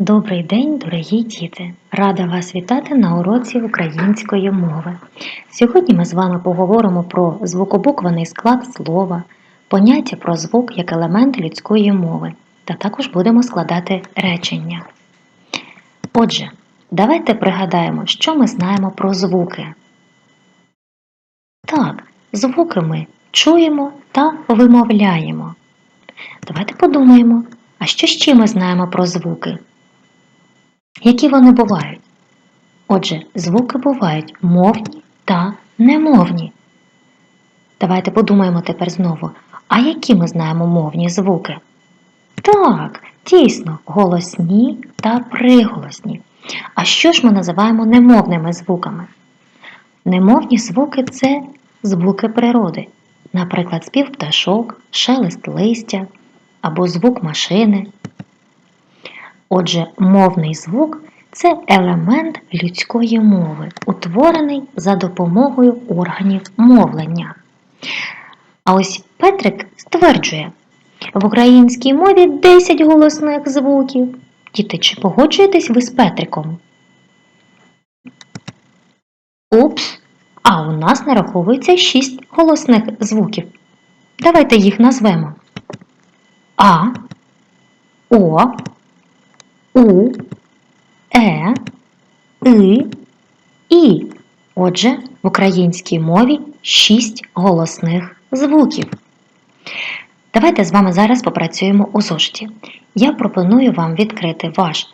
Добрий день, дорогі діти! Рада вас вітати на уроці української мови. Сьогодні ми з вами поговоримо про звукобуквений склад слова, поняття про звук як елемент людської мови, та також будемо складати речення. Отже, давайте пригадаємо, що ми знаємо про звуки. Так, звуки ми чуємо та вимовляємо. Давайте подумаємо, а що ще ми знаємо про звуки? Які вони бувають? Отже, звуки бувають мовні та немовні. Давайте подумаємо тепер знову, а які ми знаємо мовні звуки? Так, дійсно, голосні та приголосні. А що ж ми називаємо немовними звуками? Немовні звуки це звуки природи, наприклад, спів пташок, шелест листя або звук машини. Отже, мовний звук це елемент людської мови, утворений за допомогою органів мовлення. А ось Петрик стверджує, в українській мові 10 голосних звуків. Діти, чи погоджуєтесь ви з Петриком? Упс, а у нас нараховується 6 голосних звуків. Давайте їх назвемо. А, О, у, Е, И, І. Отже, в українській мові шість голосних звуків. Давайте з вами зараз попрацюємо у зошиті. Я пропоную вам відкрити ваш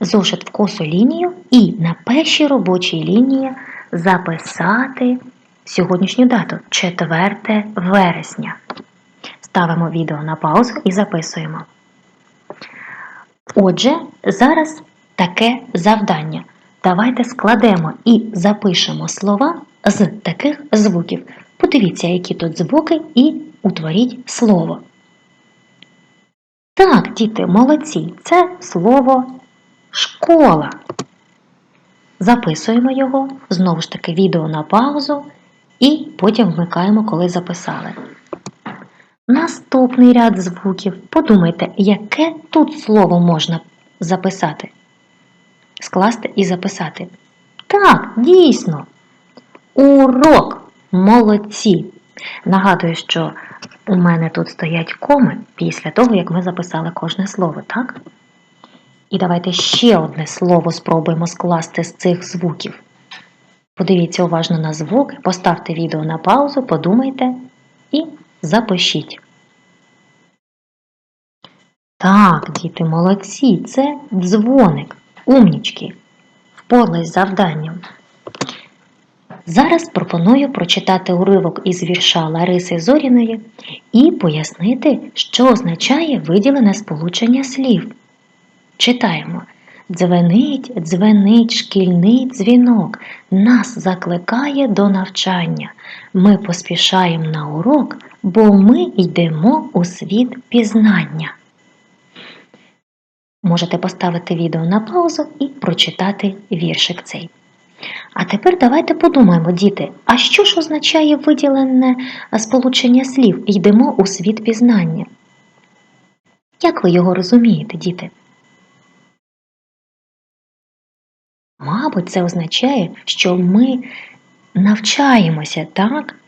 зошит в косу лінію і на першій робочій лінії записати сьогоднішню дату 4 вересня. Ставимо відео на паузу і записуємо. Отже, зараз таке завдання. Давайте складемо і запишемо слова з таких звуків. Подивіться, які тут звуки, і утворіть слово. Так, діти, молодці, це слово школа. Записуємо його, знову ж таки, відео на паузу, і потім вмикаємо, коли записали. Наступний ряд звуків. Подумайте, яке тут слово можна записати? Скласти і записати. Так, дійсно. Урок. Молодці. Нагадую, що у мене тут стоять коми після того, як ми записали кожне слово, так? І давайте ще одне слово спробуємо скласти з цих звуків. Подивіться уважно на звуки, поставте відео на паузу, подумайте запишіть. Так, діти, молодці, це дзвоник, умнічки. Впорались завданням. Зараз пропоную прочитати уривок із вірша Лариси Зоріної і пояснити, що означає виділене сполучення слів. Читаємо. Дзвенить, дзвенить шкільний дзвінок, нас закликає до навчання. Ми поспішаємо на урок, бо ми йдемо у світ пізнання. Можете поставити відео на паузу і прочитати віршик цей. А тепер давайте подумаємо, діти, а що ж означає виділене сполучення слів йдемо у світ пізнання? Як ви його розумієте, діти? Мабуть, це означає, що ми навчаємося, так?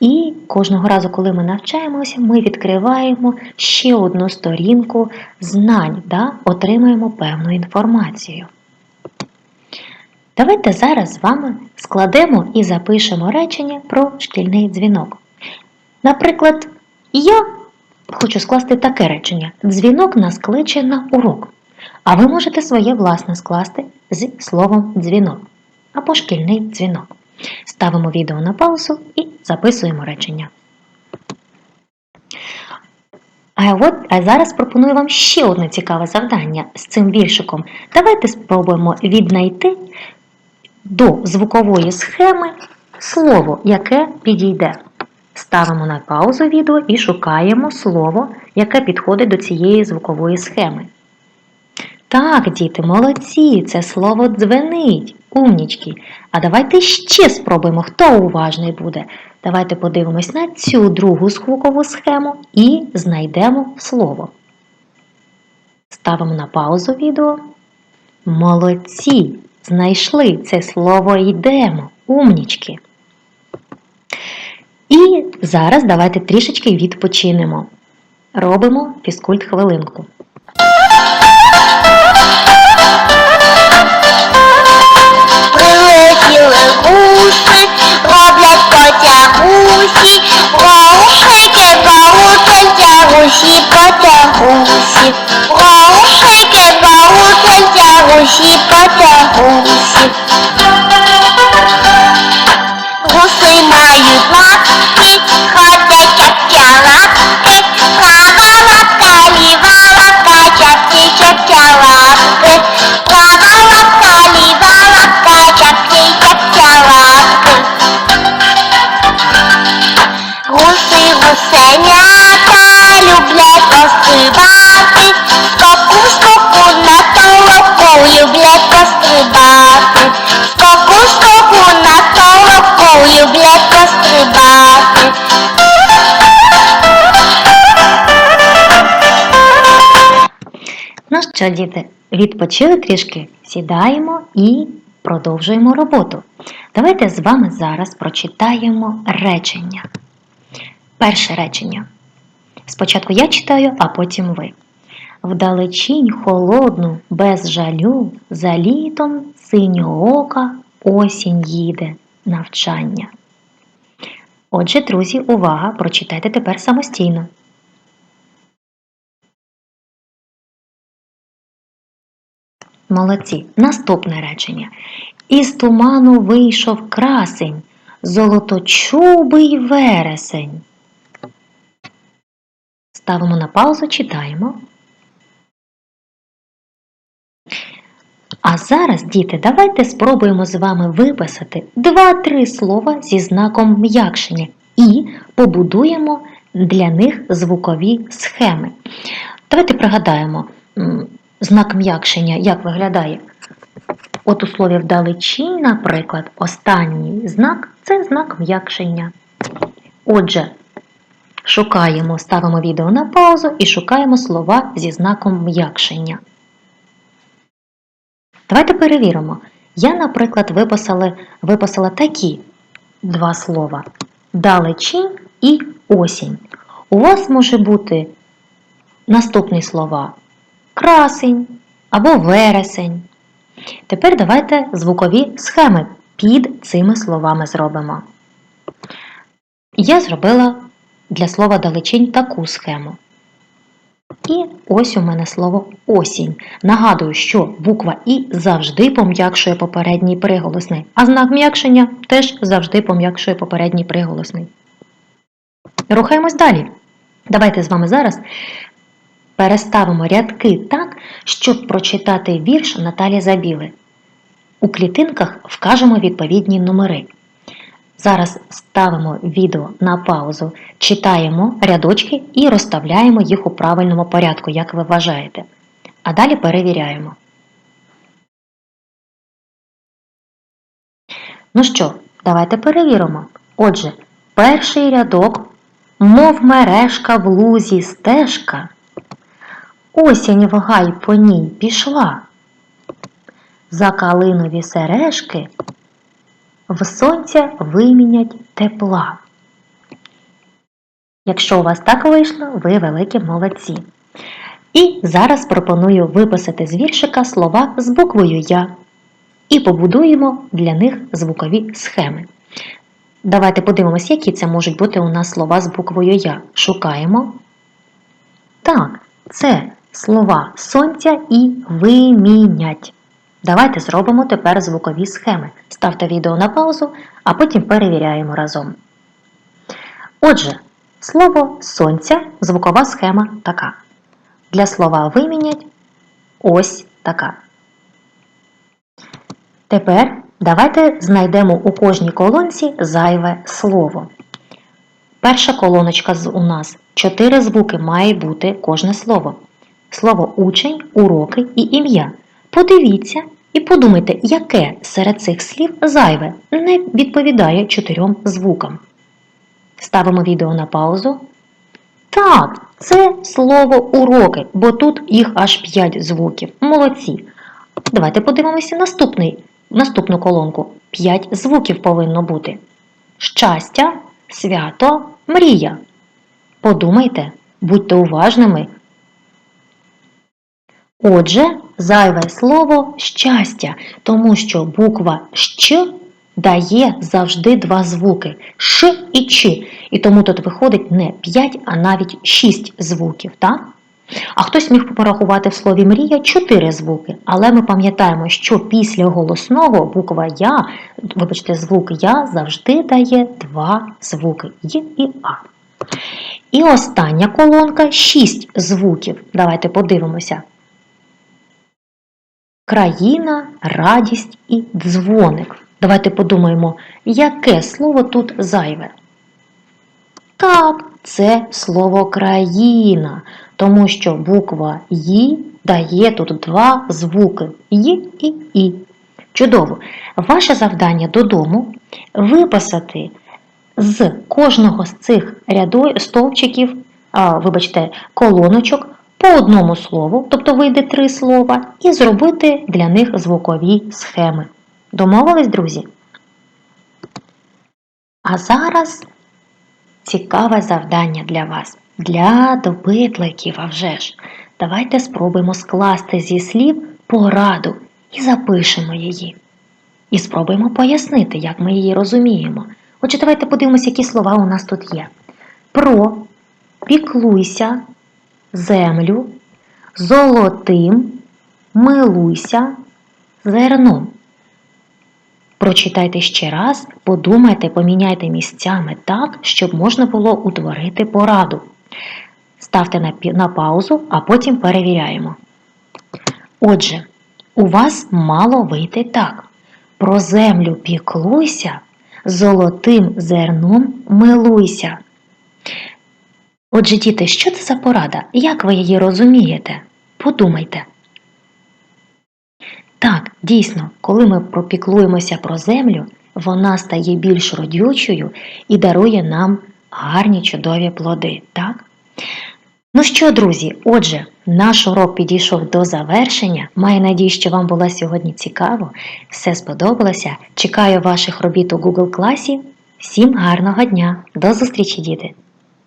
І кожного разу, коли ми навчаємося, ми відкриваємо ще одну сторінку знань, да? отримуємо певну інформацію. Давайте зараз з вами складемо і запишемо речення про шкільний дзвінок. Наприклад, я хочу скласти таке речення: дзвінок нас кличе на урок. А ви можете своє власне скласти з словом дзвінок або шкільний дзвінок. Ставимо відео на паузу і записуємо речення. А от а зараз пропоную вам ще одне цікаве завдання з цим віршиком. Давайте спробуємо віднайти до звукової схеми слово, яке підійде. Ставимо на паузу відео і шукаємо слово, яке підходить до цієї звукової схеми. Так, діти, молодці, це слово дзвенить, умнічки. А давайте ще спробуємо, хто уважний буде. Давайте подивимось на цю другу звукову схему і знайдемо слово. Ставимо на паузу відео Молодці! Знайшли це слово йдемо, умнічки. І зараз давайте трішечки відпочинемо. Робимо фізкульт хвилинку. Потягусі, Гоушики, гоушить, гусі що, діти, відпочили трішки, сідаємо і продовжуємо роботу. Давайте з вами зараз прочитаємо речення. Перше речення. Спочатку я читаю, а потім ви. Вдалечінь холодну, без жалю, за літом синьоока осінь їде навчання. Отже, друзі, увага, прочитайте тепер самостійно. Молодці. Наступне речення. Із туману вийшов красень, золоточубий вересень. Ставимо на паузу, читаємо. А зараз, діти, давайте спробуємо з вами виписати два-три слова зі знаком м'якшення і побудуємо для них звукові схеми. Давайте пригадаємо, знак м'якшення як виглядає. От у слові вдалечінь, наприклад, останній знак це знак м'якшення. Отже, шукаємо, ставимо відео на паузу і шукаємо слова зі знаком м'якшення. Давайте перевіримо. Я, наприклад, виписала, виписала такі два слова: далечінь і осінь. У вас може бути наступні слова красень або вересень. Тепер давайте звукові схеми під цими словами зробимо. Я зробила для слова далечінь таку схему. І ось у мене слово осінь. Нагадую, що буква І завжди пом'якшує попередній приголосний, а знак м'якшення теж завжди пом'якшує попередній приголосний. Рухаємось далі. Давайте з вами зараз переставимо рядки так, щоб прочитати вірш Наталі Забіли. У клітинках вкажемо відповідні номери. Зараз ставимо відео на паузу, читаємо рядочки і розставляємо їх у правильному порядку, як ви вважаєте. А далі перевіряємо. Ну що, давайте перевіримо. Отже, перший рядок, мов мережка в лузі стежка. Осінь в гай по ній пішла. За калинові сережки в сонця вимінять тепла. Якщо у вас так вийшло, ви великі молодці. І зараз пропоную виписати з віршика слова з буквою Я і побудуємо для них звукові схеми. Давайте подивимось, які це можуть бути у нас слова з буквою Я. Шукаємо. Так, це слова сонця і вимінять. Давайте зробимо тепер звукові схеми. Ставте відео на паузу, а потім перевіряємо разом. Отже, слово сонця звукова схема така. Для слова вимінять ось така. Тепер давайте знайдемо у кожній колонці зайве слово. Перша колоночка у нас чотири звуки має бути кожне слово. Слово учень, уроки і ім'я. Подивіться і подумайте, яке серед цих слів зайве не відповідає чотирьом звукам. Ставимо відео на паузу. Так, це слово уроки, бо тут їх аж 5 звуків. Молодці. Давайте подивимося наступний, наступну колонку. П'ять звуків повинно бути. Щастя, свято, мрія. Подумайте, будьте уважними. Отже, зайве слово щастя, тому що буква Щ дає завжди два звуки Ш і Ч. І тому тут виходить не 5, а навіть 6 звуків, так? А хтось міг порахувати в слові мрія 4 звуки, але ми пам'ятаємо, що після голосного буква Я, вибачте, звук Я завжди дає два звуки Й і А. І остання колонка 6 звуків. Давайте подивимося. Країна, радість і дзвоник. Давайте подумаємо, яке слово тут зайве. Так, це слово країна, тому що буква «ї» дає тут два звуки «й» і І. Чудово! Ваше завдання додому виписати з кожного з цих рядо... стовпчиків, а, вибачте, колоночок по одному слову, тобто вийде три слова, і зробити для них звукові схеми. Домовились, друзі? А зараз цікаве завдання для вас, для допитливиків, а вже ж. Давайте спробуємо скласти зі слів пораду і запишемо її. І спробуємо пояснити, як ми її розуміємо. Отже, давайте подивимося, які слова у нас тут є. Про, піклуйся, землю, золотим, милуйся, зерном. Прочитайте ще раз, подумайте, поміняйте місцями так, щоб можна було утворити пораду. Ставте на, на паузу, а потім перевіряємо. Отже, у вас мало вийти так. Про землю піклуйся, золотим зерном милуйся. Отже, діти, що це за порада? Як ви її розумієте? Подумайте. Так, дійсно, коли ми пропіклуємося про землю, вона стає більш родючою і дарує нам гарні чудові плоди, так? Ну що, друзі, отже, наш урок підійшов до завершення. Маю надію, що вам було сьогодні цікаво, все сподобалося. Чекаю ваших робіт у Google класі. Всім гарного дня! До зустрічі, діти!